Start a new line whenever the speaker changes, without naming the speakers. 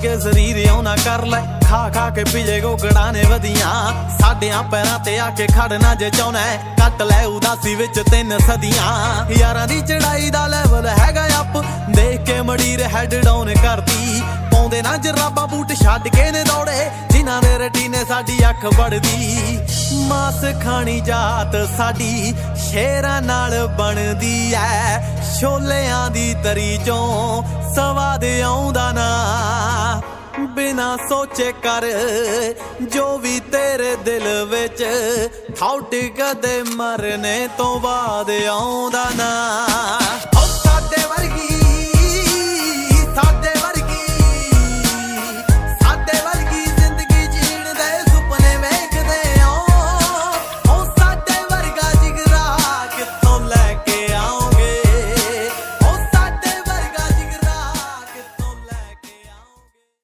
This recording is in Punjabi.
ਕੇ ਸਰੀਰ ਇਉਂ ਨਾ ਕਰ ਲੈ। ਖਾ ਖਾ ਕੇ ਪੀਜੇ ਗੋਗੜਾਂ ਨੇ ਵਧੀਆਂ। ਸਾਡਿਆਂ ਪੈਰਾਂ ਤੇ ਆ ਕੇ ਖੜਨਾ ਜੇ ਚਾਹੁੰਨਾ ਕੱਟ ਲੈ ਉਦਾਸੀ ਵਿੱਚ ਤਿੰਨ ਸਦੀਆਂ। ਯਾਰਾਂ ਦੀ ਚੜਾਈ ਦਾ ਲੈਵਲ ਹੈਗਾ ਅਪ ਦੇਖ ਕੇ ਮੜੀਰ ਹੈਡ ਡਾਊਨ ਕਰਦੀ। ਪਾਉਂਦੇ ਨਾ ਜਰਾਬਾਂ ਬੂਟ ਛੱਡ ਕੇ ਨੇ ਦੌੜੇ। ਜਿਨ੍ਹਾਂ ਦੇ ਰਟੀ ਨੇ ਸਾਡੀ ਅੱਖ ਵੜਦੀ। ਮਾਸ ਖਾਣੀ ਜਾਤ ਸਾਡੀ ਸ਼ੇਰਾਂ ਨਾਲ ਬਣਦੀ ਐ। ਛੋਲਿਆਂ ਦੀ ਤਰੀ ਚੋਂ ਸਵਾਦ ਆਉਂਦਾ ਨਾ। ਬਿਨਾ ਸੋਚੇ ਕਰ, ਜੋ ਵੀ ਤੇਰੇ ਦਿਲ ਵਿੱਚ ਥਾਉਟ ਕਦੇ ਮਰਨੇ ਤੋਂ ਬਾਅਦ ਆਉਂਦਾ ਨਾ।